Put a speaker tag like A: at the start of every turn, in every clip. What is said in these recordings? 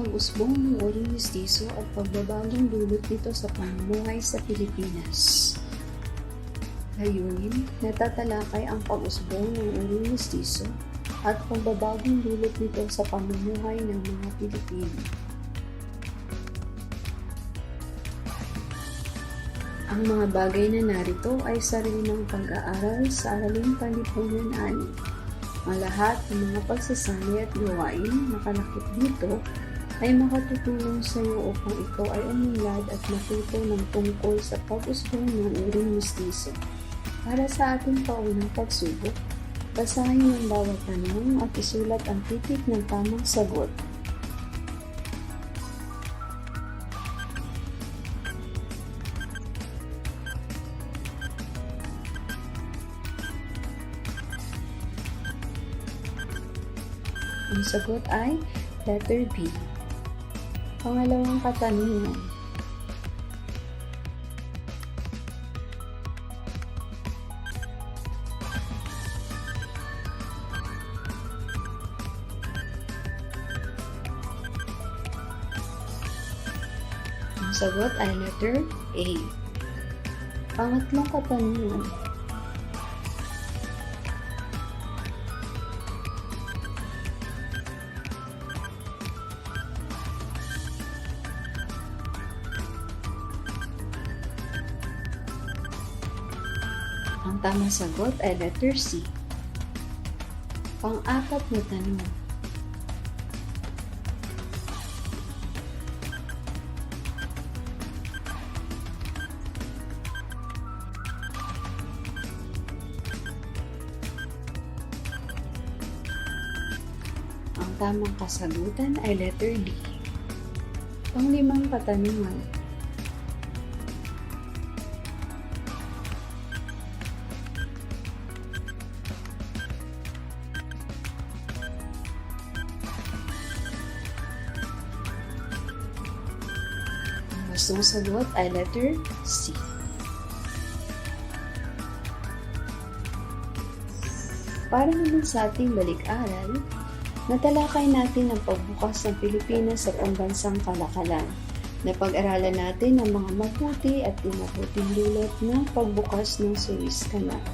A: pag-usbong ng uring mistiso at pagbabagong dulot nito sa pamumuhay sa Pilipinas. Layunin, natatalakay ang pag-usbong ng uring mistiso at pagbabagong dulot nito sa pamumuhay ng mga Pilipino. Ang mga bagay na narito ay sarili ng pag-aaral sa Araling Palipunan 6. Ang lahat ng mga pagsasali at gawain nakalakip dito ay makatutulong sa iyo upang ikaw ay umunlad at matuto ng tungkol sa pag-usbong ng uring mistiso. Para sa ating paunang pagsubok, basahin ang bawat tanong at isulat ang titik ng tamang sagot. Ang sagot ay letter B. Pangalawang katanungan. Ang sagot ay letter A. Pangatlong katanungan. Ang tamang sagot ay letter C. Pang-apat na tanong. Ang tamang kasagutan ay letter D. Panglimang katanungan. Gustong sagot ay letter C. Para naman sa ating balik-aral, natalakay natin ang pagbukas ng Pilipinas sa pambansang kalakalan. Napag-aralan natin ang mga mabuti at di mabuting dulot ng pagbukas ng Suez Canal.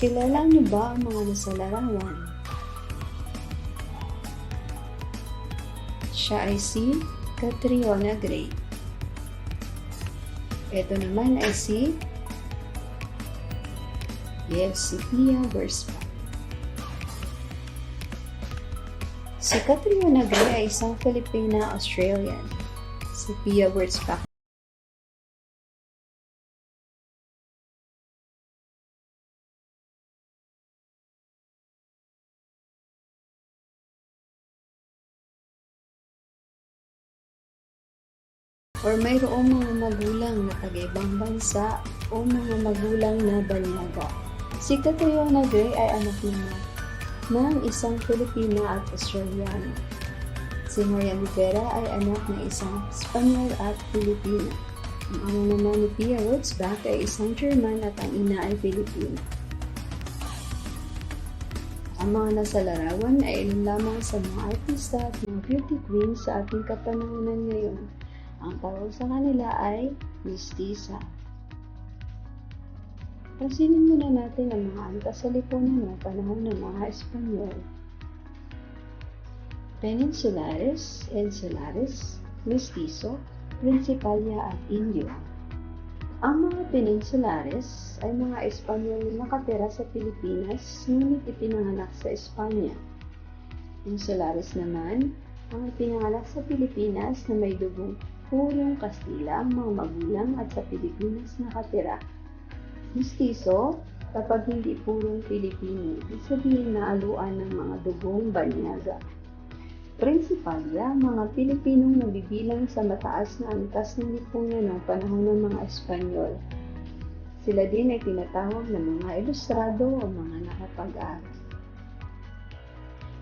A: Kilala niyo ba ang mga nasa larawan? Siya ay si Catriona Gray. Ito naman ay si Yes, si Pia Verspa. Si Catriona Gray ay isang Filipina-Australian. Si Pia Wurzbach or mayroong mga magulang na taga-ibang bansa o mga magulang na banyaga. Si Catriona Gray ay anak naman ng isang Filipina at Australiano. Si Maria Rivera ay anak ng isang Espanyol at Filipino. Ang ama naman ni Pia Wurzbach ay isang German at ang ina ay Filipina. Ang mga nasa larawan ay ilan lamang sa mga artista at mga beauty queens sa ating kapanahonan ngayon. Ang tawag sa kanila ay mestiza. Pansinin muna natin ang mga antas sa lipunan ng panahon ng mga Espanyol. Peninsulares, Insulares, Mestizo, Principalia at Indio. Ang mga Peninsulares ay mga Espanyol na nakatira sa Pilipinas ngunit ipinanganak sa Espanya. Insulares naman, ang ipinanganak sa Pilipinas na may dugong purong Kastila ang mga magulang at sa Pilipinas nakatira. Mestizo, kapag hindi purong Pilipino, ibig sabihin na aluan ng mga dugong banyaga. Principalya, mga Pilipinong nabibilang sa mataas na antas ng lipunan ng panahon ng mga Espanyol. Sila din ay tinatawag na mga ilustrado o mga nakapag-aral.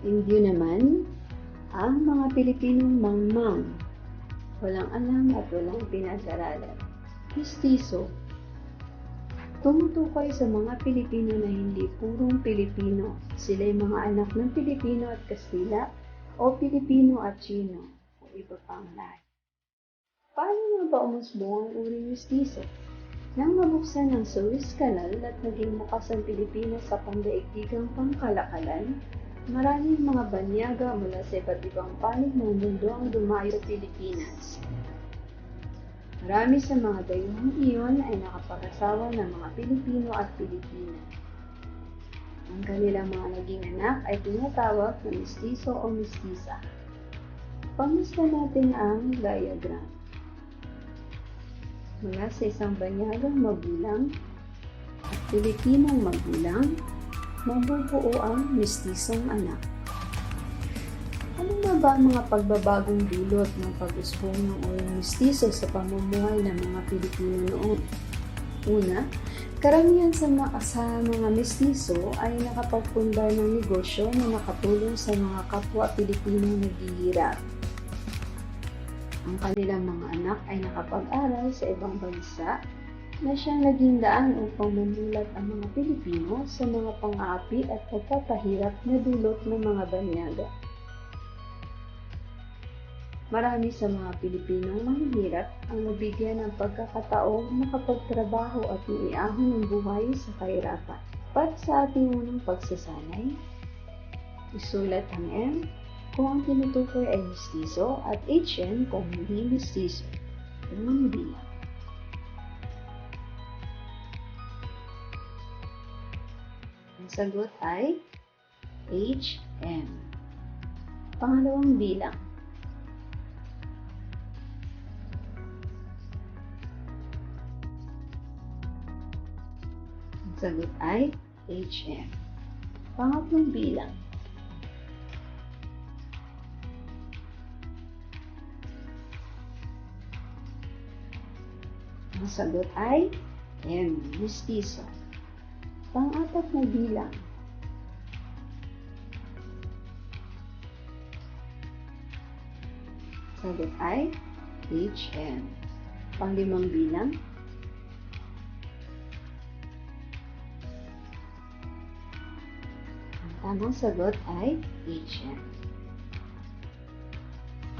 A: Indio naman, ang mga Pilipinong mangmang, walang alam at walang pinag-aralan. Mestizo, tumutukoy sa mga Pilipino na hindi purong Pilipino. Sila ay mga anak ng Pilipino at Kastila o Pilipino at Chino o iba pang lahi. Paano nga ba umusbong ang uring mistiso? Nang mabuksan ang Suez Canal at naging bukas ang Pilipinas sa pandaigdigang pangkalakalan, maraming mga banyaga mula sa iba't ibang panig ng mundo ang dumayo sa Pilipinas. Marami sa mga dayuhang iyon ay nakapag-asawa ng mga Pilipino at Pilipina. Ang kanilang mga naging anak ay tinatawag na mistiso o mistisa. Pamusta natin ang diagram. Mula sa isang banyagang magulang at Pilipinong magulang, mabubuo ang mistisong anak. Ano nga ba ang mga pagbabagong dulot ng pag-usbong ng uring mistiso sa pamumuhay ng mga Pilipino noon? Una, karamihan sa mga, sa mga mestizo ay nakapagpundar ng negosyo na nakatulong sa mga kapwa Pilipinong naghihirap. Ang kanilang mga anak ay nakapag-aral sa ibang bansa na siyang naging daan upang mamulat ang mga Pilipino sa mga pang-aapi at pagpapahirap na dulot ng mga banyaga. Marami sa mga Pilipinong mahihirap ang nabigyan ng pagkakataong makapagtrabaho at iahon ng buhay sa kahirapan. Para sa ating unang pagsasanay, isulat ang M kung ang tinutukoy ay mistiso at HM kung hindi mistiso. Unang bilang. Sagot ay HM. Pangalawang bilang. Ang sagot ay HM. Pangatlong bilang. Ang sagot ay M. Mestizo. Pang-apat na bilang. Sagot ay HM. Panglimang bilang. Ang tamang sagot ay HM.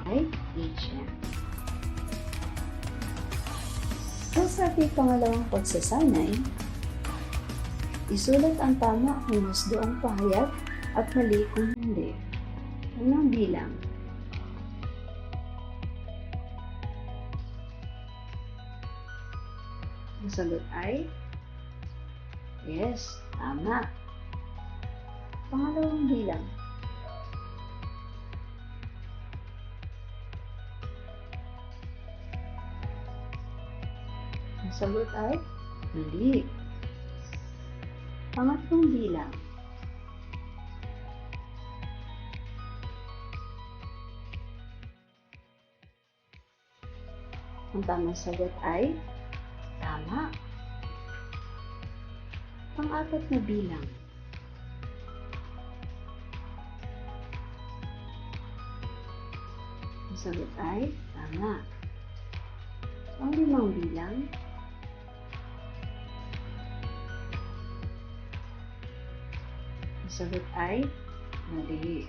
A: Ay HM. So, sa ating pangalawang pagsasanay, isulat ang tama kung husdo ang pahayag at mali kung hindi. Unang bilang. Ang sagot ay Yes, tama. Pangalawang bilang. Ang sagot ay mali. Pangatlong bilang. Ang tamang sagot ay tama. Pang-apat na bilang. Ang sagot ay tama. Pang-limang bilang. Sagot ay mali.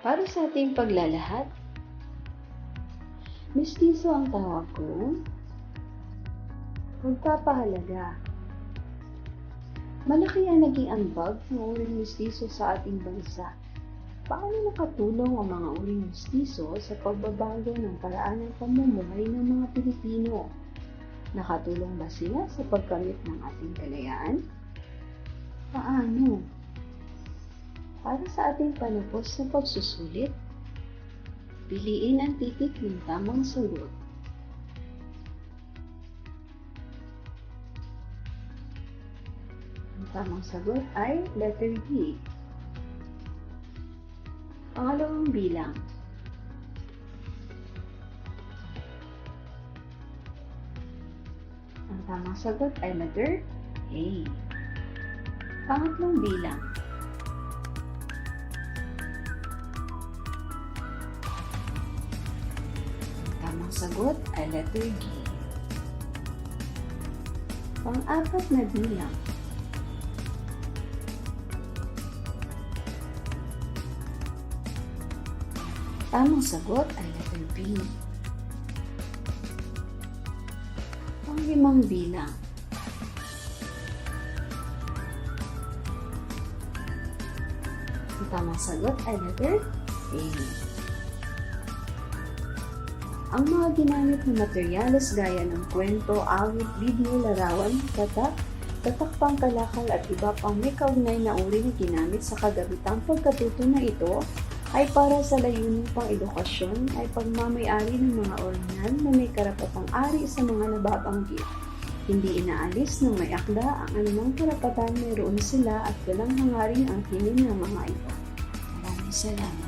A: Para sa ating paglalahad, mistiso ang tawag ko, magpapahalaga. Malaki ang naging ambag ng uring mistiso sa ating bansa. Paano nakatulong ang mga uring mistiso sa pagbabago ng paraan ng pamumuhay ng mga Pilipino? Nakatulong ba sila sa pagkamit ng ating kalayaan? Paano? Para sa ating panupos sa pagsusulit, piliin ang titik ng tamang sagot. Ang tamang sagot ay letter D. Pangalawang bilang. tamang sagot ay letter A. Pangatlong bilang. Tamang sagot ay letter G. Pang-apat na bilang. Tamang sagot ay letter B. Panglimang bilang. Ang tamang sagot ay letter A. Ang mga ginamit na materyales gaya ng kwento, awit, video, larawan, tatak, tatak pangkalakal at iba pang may kaugnay na uri na ginamit sa kagabitang pagkatuto na ito ay para sa layunin pang edukasyon ay pagmamayari ng mga orihinal na may karapatang ari sa mga nababanggit. Hindi inaalis ng may akda ang anumang karapatan mayroon sila at walang hangaring ang hinin ng mga ito. Maraming salamat.